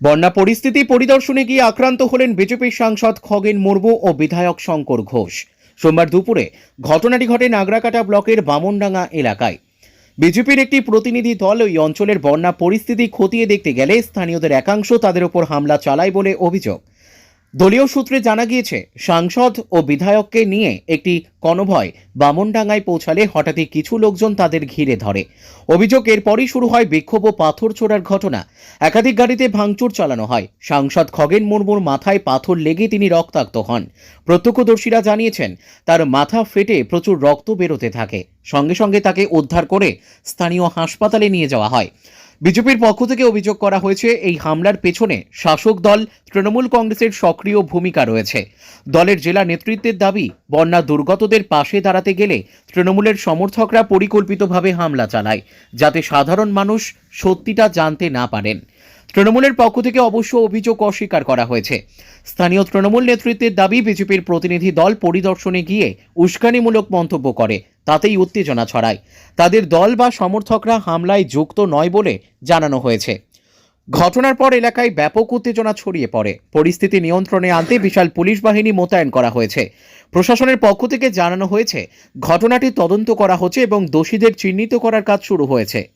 বন্যা পরিস্থিতি পরিদর্শনে গিয়ে আক্রান্ত হলেন বিজেপির সাংসদ খগেন মুর্মু ও বিধায়ক শঙ্কর ঘোষ। সোমবার দুপুরে ঘটনাটি ঘটে নাগরাকাটা ব্লকের বামনডাঙ্গা এলাকায়। বিজেপির একটি প্রতিনিধি দল ওই অঞ্চলের বন্যা পরিস্থিতি খতিয়ে দেখতে গেলে স্থানীয়দের একাংশ তাদের ওপর হামলা চালায় বলে অভিযোগ। দলীয় সূত্রে জানা গিয়েছে, সাংসদ ও বিধায়ককে নিয়ে একটি কনভয় বামনডাঙ্গায় পৌঁছালে হঠাৎই কিছু লোকজন তাদের ঘিরে ধরে। অভিযোগ এরপরই শুরু হয় বিক্ষোভ ও পাথর ছোড়ার ঘটনা। একাধিক গাড়িতে ভাঙচুর চালানো হয়। সাংসদ খগেন মুর্মুর মাথায় পাথর লেগে তিনি রক্তাক্ত হন। প্রত্যক্ষদর্শীরা জানিয়েছেন, তার মাথা ফেটে প্রচুর রক্ত বেরোতে থাকে। সঙ্গে সঙ্গে তাকে উদ্ধার করে স্থানীয় হাসপাতালে নিয়ে যাওয়া হয়। বিজেপির পক্ষ থেকে অভিযোগ করা হয়েছে, এই হামলার পেছনে শাসক দল তৃণমূল কংগ্রেসের সক্রিয় ভূমিকা রয়েছে। দলের জেলা নেতৃত্বের দাবি, বন্যা দুর্গতদের পাশে দাঁড়াতে গেলে তৃণমূলের সমর্থকরা পরিকল্পিতভাবে হামলা চালায়, যাতে সাধারণ মানুষ সত্যিটা জানতে না পারেন। তৃণমূলের পক্ষ থেকে অবশ্য অভিযোগ অস্বীকার করা হয়েছে। স্থানীয় তৃণমূল নেতৃত্বের দাবি, বিজেপির প্রতিনিধি দল পরিদর্শনে গিয়ে উস্কানিমূলক মন্তব্য করে, তাতেই উত্তেজনা ছড়ায়। তাদের দল বা সমর্থকরা হামলায় যুক্ত নয় বলে জানানো হয়েছে। ঘটনার পর এলাকায় ব্যাপক উত্তেজনা ছড়িয়ে পড়ে। পরিস্থিতি নিয়ন্ত্রণে আনতে বিশাল পুলিশ বাহিনী মোতায়েন করা হয়েছে। প্রশাসনের পক্ষ থেকে জানানো হয়েছে, ঘটনাটি তদন্ত করা হচ্ছে এবং দোষীদের চিহ্নিত করার কাজ শুরু হয়েছে।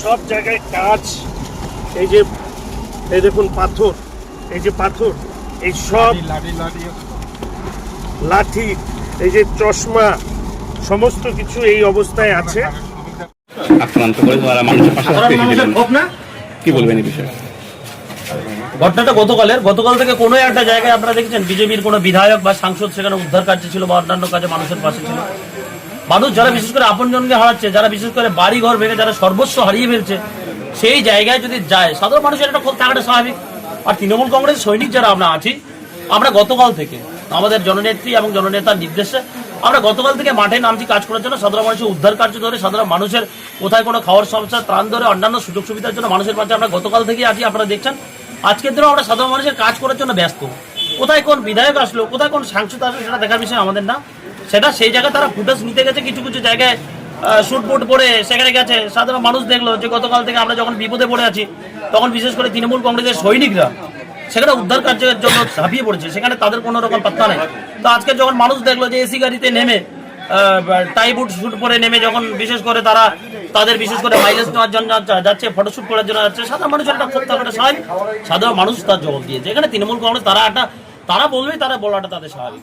সব জায়গায় কাজ এই যে এই দেখুন পাথর এই যে পাথর এই সব লাঠি এই যে চশমা সমস্ত কিছু এই অবস্থায় আছে। আক্রান্ত করে তারা মানুষের পাশে হাত রেখে দিলেন কি বলবেন এই বিষয়ে? ঘটনাটা গতকালের। গতকাল থেকে কোনো একটা জায়গায় আপনারা দেখেছেন বিজেপির কোনো বিধায়ক বা সাংসদ সেখানে উদ্ধার কার্য ছিল বা অন্যান্য কাজে মানুষের পাশে ছিল। মানুষ যারা বিশেষ করে আপনজনকে হারাচ্ছে, যারা বিশেষ করে বাড়ি ঘর ভেঙে যারা সর্বস্ব হারিয়ে ফেলছে, সেই জায়গায় যদি যায়, সাধারণ মানুষের একটা ক্ষোভ থাকাটা স্বাভাবিক। আর তৃণমূল কংগ্রেস সৈনিক যারা আমরা আছি, আমরা গতকাল থেকে, আমাদের জননেত্রী এবং জননেতার নির্দেশে, আমরা গতকাল থেকে মাঠে নামছি কাজ করার জন্য, সাধারণ মানুষের উদ্ধার কার্য ধরে, সাধারণ মানুষের কোথায় কোনো খাওয়ার সমস্যা, ত্রাণ ধরে, অন্যান্য সুযোগ সুবিধার জন্য মানুষের পাশে আমরা গতকাল থেকে আছি, আপনারা দেখছেন। আজকের দিনেও আমরা সাধারণ মানুষের কাজ করার জন্য ব্যস্ত। কোথায় কোন বিধায়ক আসলো, কোথায় কোন সাংসদ আসলো, সেটা দেখার বিষয় আমাদের না। সেটা সেই জায়গায় তারা ফুটেজ নিতে গেছে, কিছু কিছু জায়গায় শুট ফুট পরে সেখানে গেছে। সাধারণ মানুষ দেখল যে গতকাল থেকে আমরা যখন বিপদে পড়ে আছি, তখন বিশেষ করে তৃণমূল কংগ্রেসের সৈনিকরা সেখানে উদ্ধার কার্যের জন্য ঝাঁপিয়ে পড়েছে। সেখানে তাদের কোনো রকম পাত্তা নেই। তো আজকে যখন মানুষ দেখল যে এসি গাড়িতে নেমে টাই বুট শুট পরে নেমে যখন বিশেষ করে তারা তাদের বিশেষ করে মাইলেজ নেওয়ার জন্য যাচ্ছে ফটোশুট করার জন্য যাচ্ছে, সাধারণ মানুষের একটা থাকাটা স্বাভাবিক। সাধারণ মানুষ তার জবাব দিয়েছে। এখানে তৃণমূল কংগ্রেস, তারা একটা তারা বলবেই তারা বলাটা তাদের স্বাভাবিক।